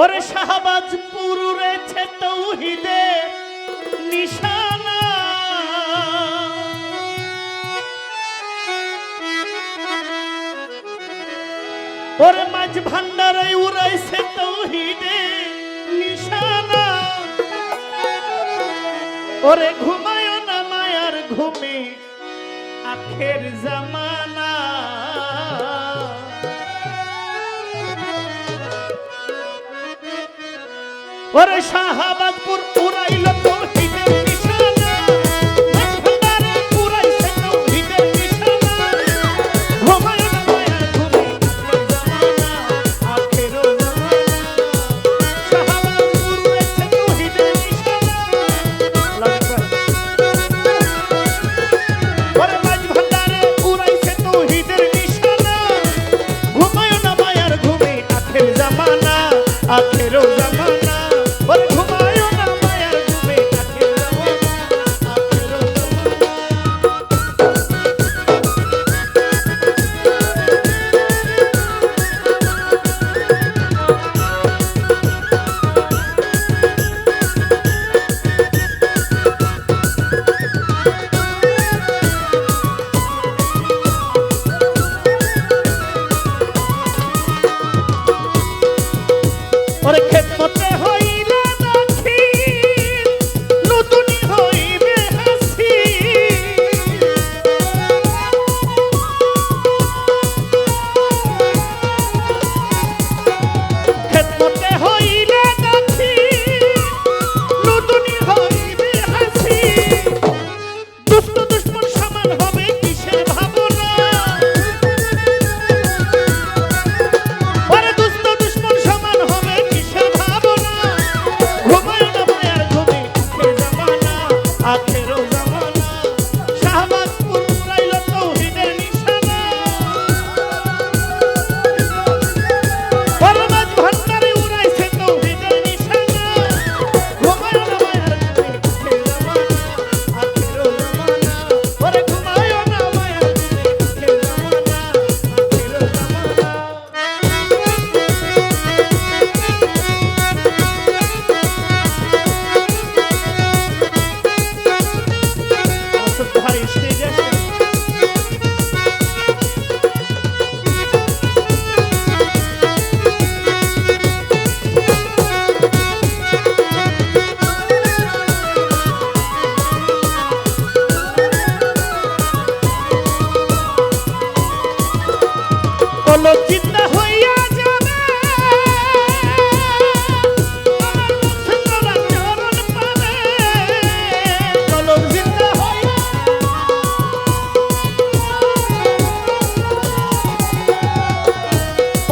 ওরে শাহবাজ পুরুরেছে তৌহিদে নিশানা। ওরে মাঝ ভান্ডারে উড়াইছে তৌহিদে নিশানা। ওরে ঘুমায় না মায়ার ঘুমে, আখের জামানা। ওরে শাহাবাদপুর উড়াইল তৌহিদের নিশানা। ভান্ডারে উড়াইছে তৌহিদের নিশানা। ঘুমায় না মায়ার ঘুমে আখের জামানা। আখের শাহাবাদপুর উড়াইছে তৌহিদের নিশানা।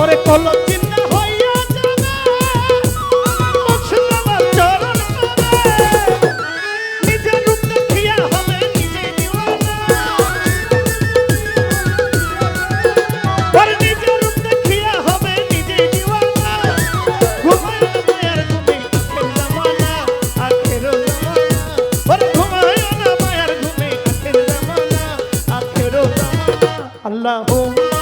পরে কলো চিন্তা হইয়া যাবে। চরণ নিজের রূপ দেখিয়া হবে নিজে আর নিজের রূপ দেখিয়া হবে নিজে দিওয়ানা ঘুমায় মায়ার ঘুমে আখের জামানা আখের জামানা। ঘুমায় মায়ার ঘুমে আখের জামানা আখের জামানা। আল্লাহুম্মা।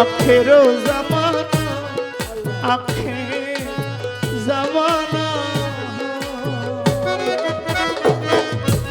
আখেরো